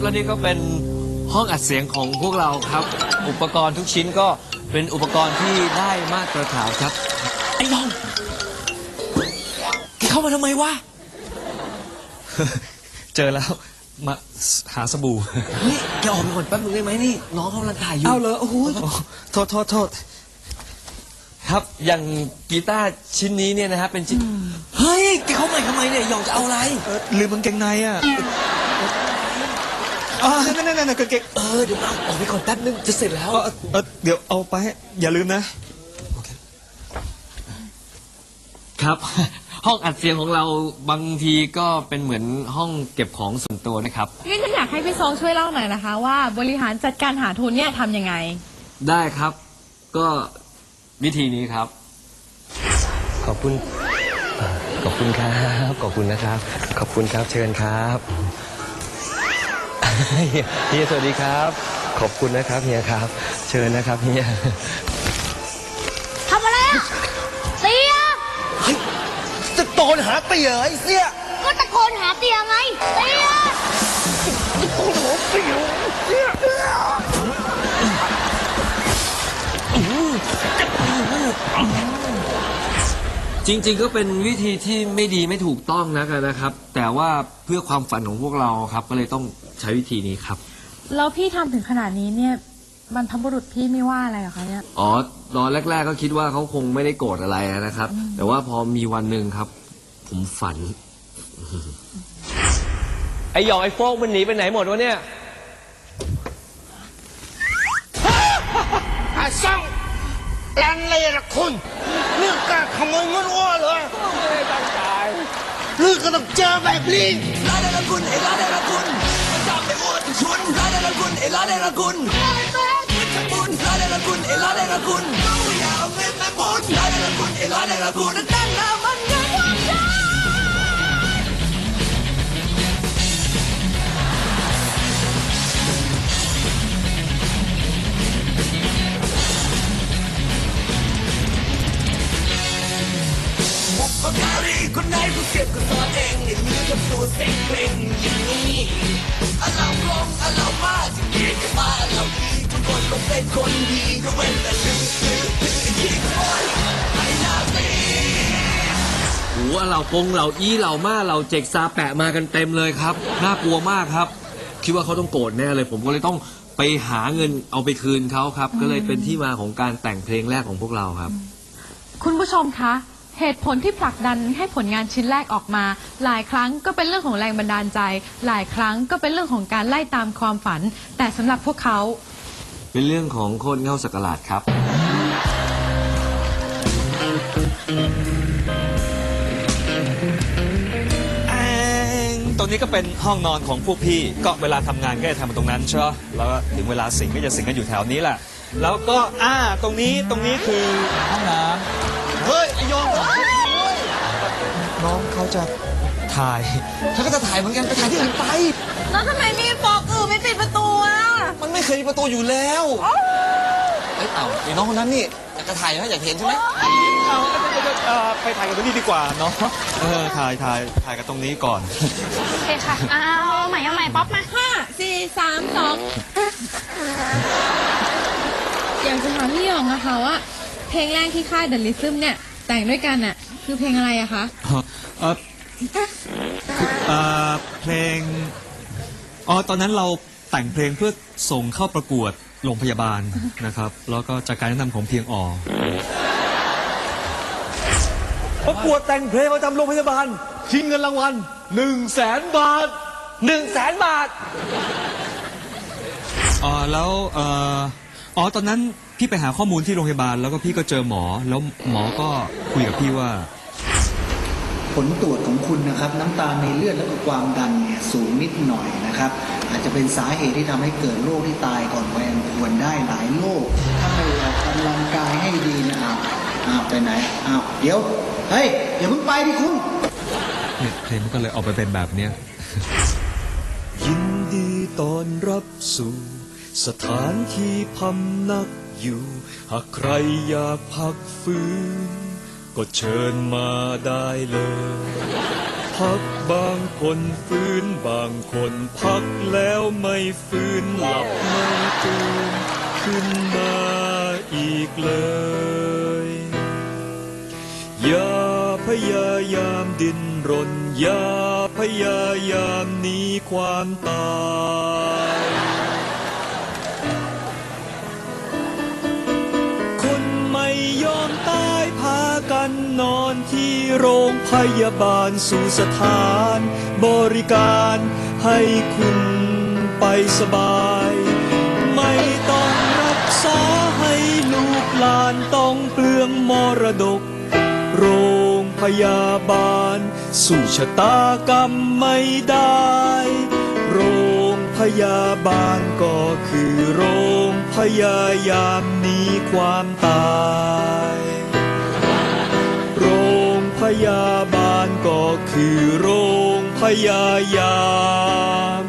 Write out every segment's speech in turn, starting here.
และนี่ก็เป็นห้องอัดเสียงของพวกเราครับ อุปกรณ์ทุกชิ้นก็เป็นอุปกรณ์ที่ได้มาตรฐานครับ ไอ้น้องแกเข้ามาทำไมวะ เจอแล้วมาหาสบู่เฮ้ยแกออกไปก่อนแป๊บนึงได้ไหมนี่ น้องกำลังถ่ายอยู่เอาเลยโอ้โหโทษโทษโทษครับอย่างกีตาร์ชิ้นนี้เนี่ยนะฮะเป็นชิ้นเฮ้ยแกเข้ามาทำไมเนี่ยหยองจะเอาอะไรเออลืมกางเกงในอะอ่า นั่นนั่นนั่นกางเกงเออเดี๋ยวเอาออกไปก่อนแป๊บนึงจะเสร็จแล้วเออเออเดี๋ยวเอาไป อย่าลืมนะ ครับ ห้องอัดเสียงของเราบางทีก็เป็นเหมือนห้องเก็บของส่วนตัวนะครับ งั้นฉันอยากให้พี่ซองช่วยเล่าหน่อยนะคะ ว่าบริหารจัดการหาทุนเนี่ยทำยังไง ได้ครับ ก็วิธีนี้ครับ ขอบคุณ ขอบคุณครับ ขอบคุณนะครับ ขอบคุณครับ เชิญครับ เฮียเฮียสวัสดีครับ ขอบคุณนะครับเฮียครับ เชิญนะครับเฮียทำอะไรอะเตียจะโตนหาเตี๋ยไอ้เสียก็ตะโกนหาเตียไงเตีย จริงๆ ก็เป็นวิธีที่ไม่ดีไม่ถูกต้องนะกันนะครับ แต่ว่าเพื่อความฝันของพวกเราครับ ก็เลยต้องใช้วิธีนี้ครับ แล้วพี่ทำถึงขนาดนี้เนี่ยบรรพบุรุษพี่ไม่ว่าอะไรเหรอคะเนี่ย อ๋อตอนแรก ๆ ก็คิดว่าเขาคงไม่ได้โกรธอะไรนะครับ แต่ว่าพอมีวันหนึ่งครับ ผมฝัน ไอ้หยองไอ้โฟกมันหนีไปไหนหมดวะเนี่ย ลันเลยละคุณนี่กล้าขโมยเงินอ้อเหรอไม่ได้ตั้งใจนี่ก็ต้องเจอแบบนี้ร้านเดรคุณเอร้านเดรคุณมันจับไปอ้วนชุนร้านเดรคุณเอร้านเดรคุณมันจะบุญร้านเดรคุณเอร้านเดรคุณเราอยากเอาเงินมาบุญร้านเดรคุณเอร้านเดรคุณนั่นน่ะมัน เก็บก็สอนเองอย่าลืมทำตัวเซ็งเกรงอย่างนี้อะเราลงอะเรามาจะเกลียดกันมาเราดีทุกคนต้องเป็นคนดีก็เว้นแต่ลืมลืมลืมขี้ขโมยไอ้หน้าตีหัวเราปงเราอี้เรามาเราเจกซาแปะมากันเต็มเลยครับ น่ากลัวมากครับ คิดว่าเขาต้องโกรธแน่เลย ผมก็เลยต้องไปหาเงินเอาไปคืนเขาครับ ก็เลยเป็นที่มาของการแต่งเพลงแรกของพวกเราครับ คุณผู้ชมคะ เหตุผลที่ผลักดันให้ผลงานชิ้นแรกออกมา หลายครั้งก็เป็นเรื่องของแรงบันดาลใจ หลายครั้งก็เป็นเรื่องของการไล่ตามความฝัน แต่สำหรับพวกเขา เป็นเรื่องของโคนเง่าสักหลาดครับ แองตรงนี้ก็เป็นห้องนอนของพวกพี่ก็เวลาทำงานก็จะทำตรงนั้นใช่ไหมแล้วก็ถึงเวลาสิงก็จะสิงกันอยู่แถวนี้แหละ แล้วก็อ่าตรงนี้ตรงนี้คือห้องน้ำ เฮ้ยไอยองน้องเขาจะถ่ายเขาก็จะถ่ายเหมือนกันไปถ่ายที่อื่นไป แล้วทำไมมีฟอกอื่นไม่ปิดประตูอะมันไม่เคยมีประตูอยู่แล้วเอ้ยเอ้าไอ้น้องคนนั้นนี่อยากจะถ่ายนะอยากเห็นใช่ไหมเอาเอ่อไปถ่ายกันตรงนี้ดีกว่าเนาะเออถ่ายถ่ายถ่ายกันตรงนี้ก่อน โอเคค่ะเอาใหม่เอาใหม่ป๊อปมาห้าสี่สามสองอยากจะถามพี่หยองนะคะว่า เพลงแรกที่ค่ายเดอะลิซึมเนี่ย แต่งด้วยกันอะ คือเพลงอะไรอะคะเอ่อเอ่อเพลงอ๋อตอนนั้นเราแต่งเพลงเพื่อส่งเข้าประกวดโรงพยาบาลนะครับ แล้วก็จากการแนะนำของเพียงอประกวดแต่งเพลงประจำโรงพยาบาลชิงเงินรางวัลหนึ่งแสนบาทหนึ่งแสนบาทอ๋อแล้วเอ่อ อ๋อตอนนั้นพี่ไปหาข้อมูลที่โรงพยาบาลแล้วก็พี่ก็เจอหมอ แล้วหมอก็คุยกับพี่ว่า ผลตรวจของคุณนะครับ น้ำตาลในเลือดและก็ความดันเนี่ยสูงนิดหน่อยนะครับ อาจจะเป็นสาเหตุที่ทำให้เกิดโรคที่ตายก่อนวัยอันควรได้หลายโรคถ้าไม่ออกกำลังกายให้ดีนะอ้าวอ้าวไปไหนอ้าวเดี๋ยวเฮ้ยอย่าเพิ่งไปดิคุณเนี่ยเพลงมันก็เลยออกไปเป็นแบบเนี้ย ยินดีต้อนรับสู่ สถานที่พำนักอยู่ หากใครอยากพักฟื้น ก็เชิญมาได้เลย พักบางคนฟื้นบางคนพักแล้วไม่ฟื้นหลับไม่ตื่นขึ้นมาอีกเลย อย่าพยายามดิ้นรน อย่าพยายามหนีความตาย โรงพยาบาลสู่สถาน บริการให้คุณไปสบาย ไม่ต้องรักษาให้ลูกหลานต้องเปลืองมรดก โรงพยาบาล สู่ชะตากรรมไม่ได้ โรงพยาบาลก็คือโรงพยายามหนีความตาย คือโรงพยายาม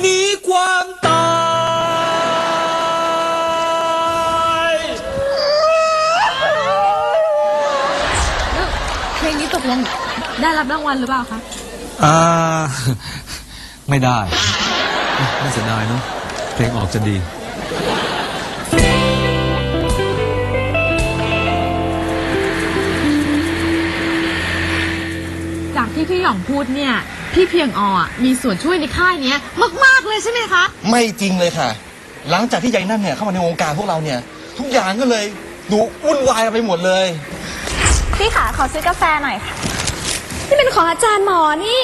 หนีความตายเพลงนี้ตกลงได้รับรางวัลหรือเปล่าคะอ่า ไม่ได้ ไม่เสียดายเนาะเพลงออกจะดี จากที่พี่หยองพูดเนี่ย พี่เพียงออะมีส่วนช่วยในค่ายเนี้ยมาก ๆ เลยใช่ไหมคะ ไม่จริงเลยค่ะ หลังจากที่ยายนั่นเนี่ยเข้ามาในวงการพวกเราเนี่ย ทุกอย่างก็เลยดูวุ่นวายไปหมดเลย พี่ขาขอซื้อกาแฟหน่อยค่ะ นี่เป็นของอาจารย์หมอนี่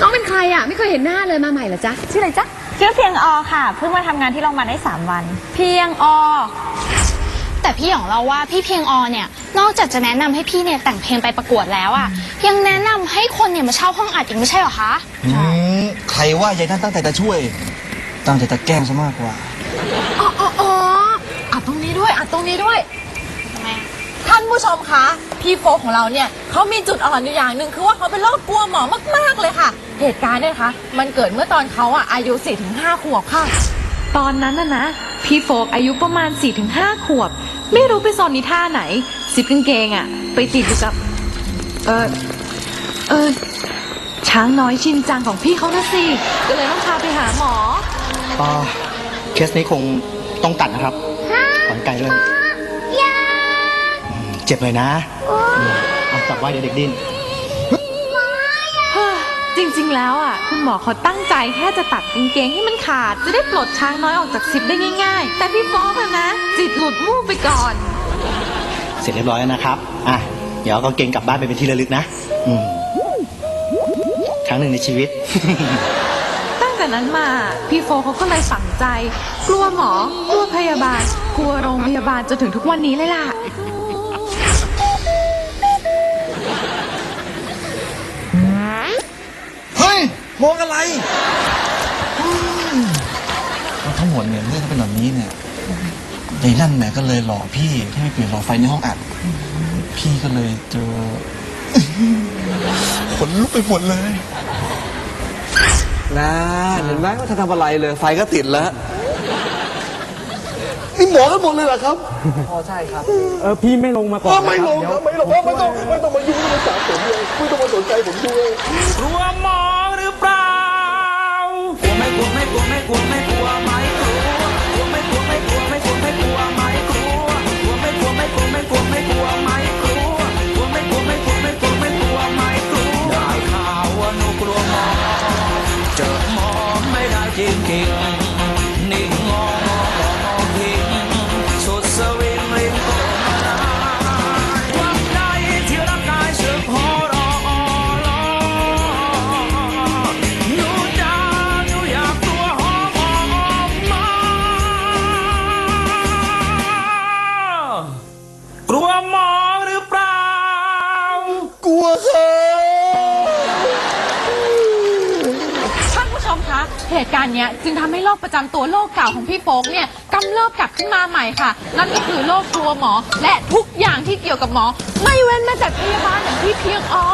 น้องเป็นใครอะ ไม่เคยเห็นหน้าเลยมาใหม่เหรอจ๊ะ ชื่ออะไรจ๊ะ ชื่อเพียงอค่ะ เพิ่งมาทำงานที่โรงพยาบาลได้ 3 วัน เพียงอ แต่พี่หยองเราว่าพี่เพียงอเนี่ยนอกจากจะแนะนำให้พี่เนี่ยแต่งเพลงไปประกวดแล้วอะยังแนะนำให้คนเนี่ยมาเช่าห้องอัดอีกไม่ใช่เหรอคะอืมใครว่ายายนั่นตั้งแต่จะช่วย ตั้งใจจะแกล้งซะมากกว่า อ๋ออ๋ออ๋ออัดตรงนี้ด้วยอัดตรงนี้ด้วยทำไมอะท่านผู้ชมคะพี่โฟกของเราเนี่ยเขามีจุดอ่อนอยู่อย่างหนึ่งคือว่าเขาเป็นโรคกลัวหมอมาก ๆ เลยค่ะ เหตุการณ์เนี่ยนะคะ มันเกิดเมื่อตอนเขาอะอายุ4-5ขวบค่ะ ตอนนั้นน่ะนะ พี่โฟกอายุประมาณ 4-5 ขวบ ไม่รู้ไปซอนนิท่าไหนซิปกางเกงอะไปติดอยู่กับ เออเออช้างน้อยชินจังของพี่เขานะสิ ก็เลยต้องพาไปหาหมอก็เคสนี้คงต้องตัดนะครับถอนไกลเลยอืมเจ็บเลยนะอืมเอาจับไว้เดี๋ยวเด็กดิ้นจ ริงๆ แล้วอะคุณหมอเขาตั้งใจแค่จะตัดกางเกงให้มันขาด จะได้ปลดช้างน้อยออกจากซิปได้ง่ายๆ แต่พี่โฟกอะนะจิตหลุดมู่ไปก่อน เสร็จเรียบร้อยแล้วนะครับ อะ เดี๋ยวเอากางเกงกลับบ้านไปเป็นที่ระลึกนะ อืม ครั้งหนึ่งในชีวิต ตั้งแต่นั้นมาพี่โฟเขาก็เลยฝังใจ กลัวหมอกลัวพยาบาล กลัวโรงพยาบาลจนถึงทุกวันนี้เลยล่ะ มองอะไรอืมแล้วทั้งหมดเนี่ยเรื่องที่เป็นแบบนี้เนี่ยยายนั่นแหมก็เลยหลอกพี่ให้ไปเปลี่ยนหลอดไฟในห้องอัด พี่ก็เลยเจอขนลุกไปหมดเลย นะเห็นไหมว่าถ้าทำอะไรเลย ไฟก็ติดแล้ว นี่หมอกันหมดเลยเหรอครับเออพี่ไม่ลงมาก่อนไม่ลงครับไม่ลงครับไม่ต้องไม่ต้องมายุ่งไม่ต้องมาสาผมเลยไม่ต้องมาสนใจผมด้วยกลัวหมอหรือเปล่า กลัวไม่กลัวไม่กลัวไม่กลัวไหม มคะ เหตุการณ์เนี้ยจึงทำให้โรคประจำตัวโรคเก่าของพี่โป๊กเนี่ยกำเริบกลับขึ้นมาใหม่ค่ะ นั่นก็คือโรคกลัวหมอ และทุกอย่างที่เกี่ยวกับหมอ ไม่เว้นแม้แต่พยาบาลอย่างพี่เพียงออ